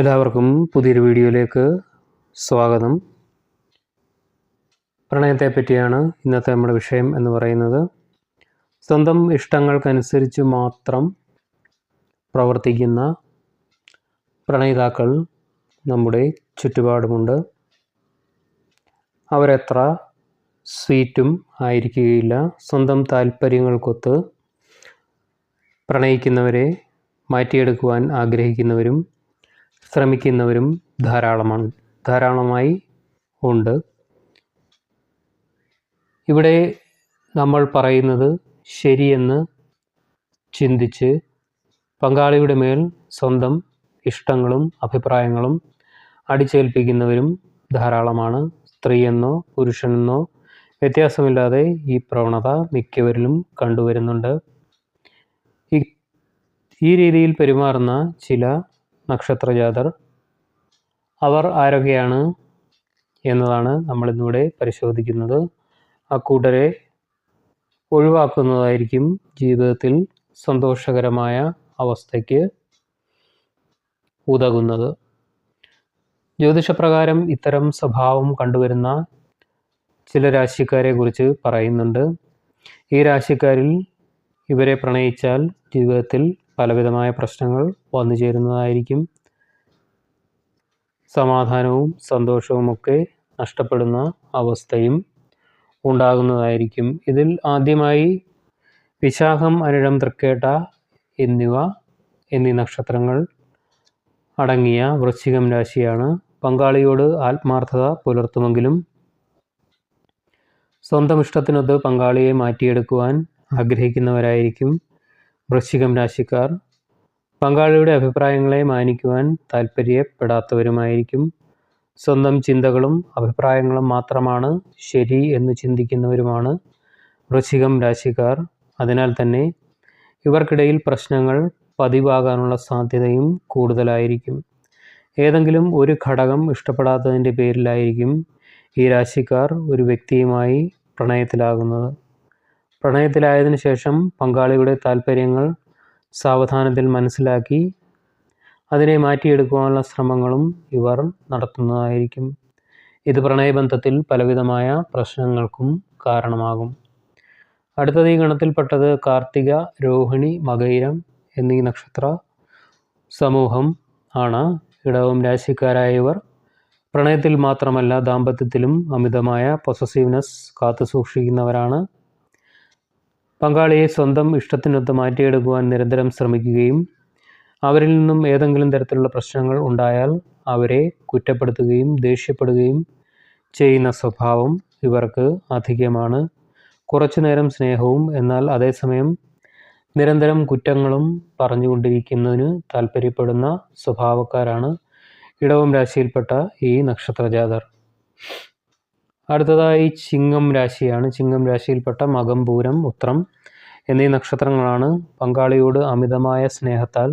എല്ലാവർക്കും പുതിയൊരു വീഡിയോയിലേക്ക് സ്വാഗതം. പ്രണയത്തെ പറ്റിയാണ് ഇന്നത്തെ നമ്മുടെ വിഷയം എന്ന് പറയുന്നത്. സ്വന്തം ഇഷ്ടങ്ങൾക്കനുസരിച്ച് മാത്രം പ്രവർത്തിക്കുന്ന പ്രണയിതാക്കൾ നമ്മുടെ ചുറ്റുപാടുമുണ്ട്. അവരെത്ര സ്വീറ്റും ആയിരിക്കുകയില്ല. സ്വന്തം താല്പര്യങ്ങൾക്കൊത്ത് പ്രണയിക്കുന്നവരെ മാറ്റിയെടുക്കുവാൻ ആഗ്രഹിക്കുന്നവരും ശ്രമിക്കുന്നവരും ധാരാളമാണ് ധാരാളമായി ഉണ്ട്. ഇവിടെ നമ്മൾ പറയുന്നത് ശരിയെന്ന് ചിന്തിച്ച് പങ്കാളിയുടെ മേൽ സ്വന്തം ഇഷ്ടങ്ങളും അഭിപ്രായങ്ങളും അടിച്ചേൽപ്പിക്കുന്നവരും ധാരാളമാണ്. സ്ത്രീയെന്നോ പുരുഷനെന്നോ വ്യത്യാസമില്ലാതെ ഈ പ്രവണത മിക്കവരിലും കണ്ടുവരുന്നുണ്ട്. ഈ രീതിയിൽ പെരുമാറുന്ന ചില നക്ഷത്രജാതർ. അവർ ആരൊക്കെയാണ് എന്നതാണ് നമ്മളിന്നിവിടെ പരിശോധിക്കുന്നത്. അക്കൂട്ടരെ ഒഴിവാക്കുന്നതായിരിക്കും ജീവിതത്തിൽ സന്തോഷകരമായ അവസ്ഥയ്ക്ക് ഉതകുന്നത്. ജ്യോതിഷപ്രകാരം ഇത്തരം സ്വഭാവം കണ്ടുവരുന്ന ചില രാശിക്കാരെ കുറിച്ച് പറയുന്നുണ്ട്. ഈ രാശിക്കാരിൽ ഇവരെ പ്രണയിച്ചാൽ ജീവിതത്തിൽ പലവിധമായ പ്രശ്നങ്ങൾ വന്നു ചേരുന്നതായിരിക്കും. സമാധാനവും സന്തോഷവുമൊക്കെ നഷ്ടപ്പെടുന്ന അവസ്ഥയും ഉണ്ടാകുന്നതായിരിക്കും. ഇതിൽ ആദ്യമായി വിശാഖം അനിഴം തൃക്കേട്ട എന്നിവ എന്നീ നക്ഷത്രങ്ങൾ അടങ്ങിയ വൃശ്ചികം രാശിയാണ്. പങ്കാളിയോട് ആത്മാർത്ഥത പുലർത്തുമെങ്കിലും സ്വന്തം ഇഷ്ടത്തിനൊത്ത് പങ്കാളിയെ മാറ്റിയെടുക്കുവാൻ ആഗ്രഹിക്കുന്നവരായിരിക്കും. വൃശ്ചികം രാശിക്കാർ പങ്കാളിയുടെ അഭിപ്രായങ്ങളെ മാനിക്കുവാൻ താല്പര്യപ്പെടാത്തവരുമായിരിക്കും. സ്വന്തം ചിന്തകളും അഭിപ്രായങ്ങളും മാത്രമാണ് ശരി എന്ന് ചിന്തിക്കുന്നവരുമാണ് വൃശ്ചികം രാശിക്കാർ. അതിനാൽ തന്നെ ഇവർക്കിടയിൽ പ്രശ്നങ്ങൾ പതിവാകാനുള്ള സാധ്യതയും കൂടുതലായിരിക്കും. ഏതെങ്കിലും ഒരു ഘടകം ഇഷ്ടപ്പെടാത്തതിന്റെ പേരിലായിരിക്കും ഈ രാശിക്കാർ ഒരു വ്യക്തിയുമായി പ്രണയത്തിലാകുന്നത്. പ്രണയത്തിലായതിനു ശേഷം പങ്കാളിയുടെ താല്പര്യങ്ങൾ സാവധാനത്തിൽ മനസ്സിലാക്കി അതിനെ മാറ്റിയെടുക്കുവാനുള്ള ശ്രമങ്ങളും ഇവർ നടത്തുന്നതായിരിക്കും. ഇത് പ്രണയബന്ധത്തിൽ പലവിധമായ പ്രശ്നങ്ങൾക്കും കാരണമാകും. അടുത്തത് ഈ ഗണത്തിൽപ്പെട്ടത് കാർത്തിക രോഹിണി മകയിരം എന്നീ നക്ഷത്ര സമൂഹം ആണ്. ഇടവം രാശിക്കാരായവർ പ്രണയത്തിൽ മാത്രമല്ല ദാമ്പത്യത്തിലും അമിതമായ പൊസസീവ്നെസ് കാത്തു സൂക്ഷിക്കുന്നവരാണ് പങ്കാളിയെ സ്വന്തം ഇഷ്ടത്തിനൊത്ത് മാറ്റിയെടുക്കുവാൻ നിരന്തരം ശ്രമിക്കുകയും അവരിൽ നിന്നും ഏതെങ്കിലും തരത്തിലുള്ള പ്രശ്നങ്ങൾ ഉണ്ടായാൽ അവരെ കുറ്റപ്പെടുത്തുകയും ദേഷ്യപ്പെടുകയും ചെയ്യുന്ന സ്വഭാവം ഇവർക്ക് അധികമാണ്. കുറച്ചു നേരം സ്നേഹവും എന്നാൽ അതേസമയം നിരന്തരം കുറ്റങ്ങളും പറഞ്ഞുകൊണ്ടിരിക്കുന്നതിന് താല്പര്യപ്പെടുന്ന സ്വഭാവക്കാരാണ് ഇടവം രാശിയിൽപ്പെട്ട ഈ നക്ഷത്രജാതർ. അടുത്തതായി ചിങ്ങം രാശിയാണ്. ചിങ്ങം രാശിയിൽപ്പെട്ട മകം പൂരം ഉത്രം എന്നീ നക്ഷത്രങ്ങളാണ് പങ്കാളിയോട് അമിതമായ സ്നേഹത്താൽ.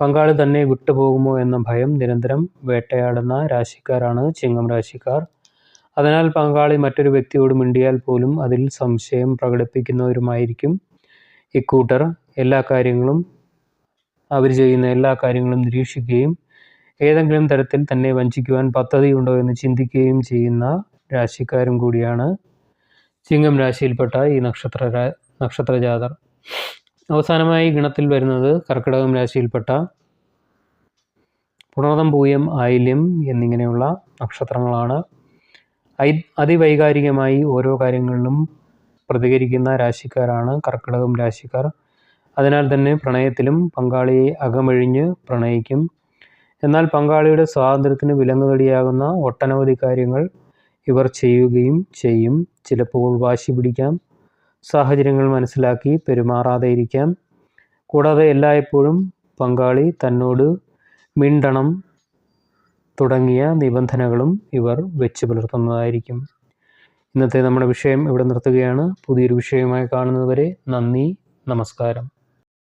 പങ്കാളി തന്നെ വിട്ടുപോകുമോ എന്ന ഭയം നിരന്തരം വേട്ടയാടുന്ന രാശിക്കാരാണ് ചിങ്ങം രാശിക്കാർ. അതിനാൽ പങ്കാളി മറ്റൊരു വ്യക്തിയോട് മിണ്ടിയാൽ പോലും അതിൽ സംശയം പ്രകടിപ്പിക്കുന്നവരുമായിരിക്കും ഇക്കൂട്ടർ. എല്ലാ കാര്യങ്ങളും അവർ ചെയ്യുന്ന എല്ലാ കാര്യങ്ങളും നിരീക്ഷിക്കുകയും ഏതെങ്കിലും തരത്തിൽ തന്നെ വഞ്ചിക്കുവാൻ പദ്ധതിയുണ്ടോ എന്ന് ചിന്തിക്കുകയും ചെയ്യുന്ന രാശിക്കാരും കൂടിയാണ് ചിങ്ങം രാശിയിൽപ്പെട്ട ഈ നക്ഷത്ര നക്ഷത്രജാതർ അവസാനമായി ഗണത്തിൽ വരുന്നത് കർക്കിടകം രാശിയിൽപ്പെട്ട പുണർതം പൂയം ആയില്യം എന്നിങ്ങനെയുള്ള നക്ഷത്രങ്ങളാണ്. അതിവൈകാരികമായി ഓരോ കാര്യങ്ങളിലും പ്രതികരിക്കുന്ന രാശിക്കാരാണ് കർക്കിടകം രാശിക്കാർ. അതിനാൽ തന്നെ പ്രണയത്തിലും പങ്കാളിയെ അകമഴിഞ്ഞ് പ്രണയിക്കും. എന്നാൽ പങ്കാളിയുടെ സ്വാതന്ത്ര്യത്തിന് വിലങ്ങുതടിയാകുന്ന ഒട്ടനവധി കാര്യങ്ങൾ ഇവർ ചെയ്യുകയും ചെയ്യും. ചിലപ്പോൾ വാശി പിടിക്കാം. സാഹചര്യങ്ങൾ മനസ്സിലാക്കി പെരുമാറാതെ ഇരിക്കാം കൂടാതെ എല്ലായ്പ്പോഴും പങ്കാളി തന്നോട് മിണ്ടണം തുടങ്ങിയ നിബന്ധനകളും ഇവർ വെച്ച് പുലർത്തുന്നതായിരിക്കും. ഇന്നത്തെ നമ്മുടെ വിഷയം ഇവിടെ നിർത്തുകയാണ്. പുതിയൊരു വിഷയമായി കാണുന്നതുവരെ നന്ദി നമസ്കാരം.